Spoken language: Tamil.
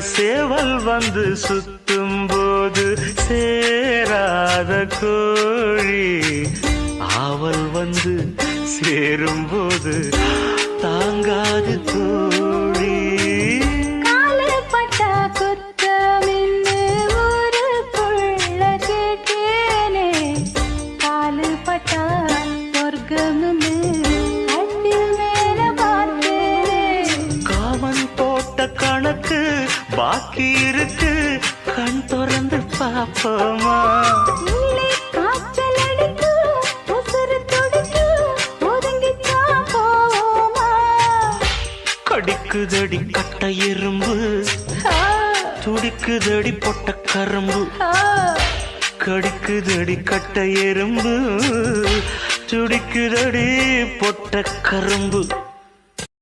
சேவல் வந்து சுத்தும் போது சேராத கோழி. ஆவல் வந்து சேரும் போது தாங்காது கோ பாக்கி இருக்கு. கண் திறந்து பாப்போமா? கடிக்குதடி கட்ட எறும்பு. துடிக்குதடி பொட்ட கரும்பு. கடிக்குதடி கட்ட எறும்பு. துடிக்குதடி பொட்ட கரும்பு.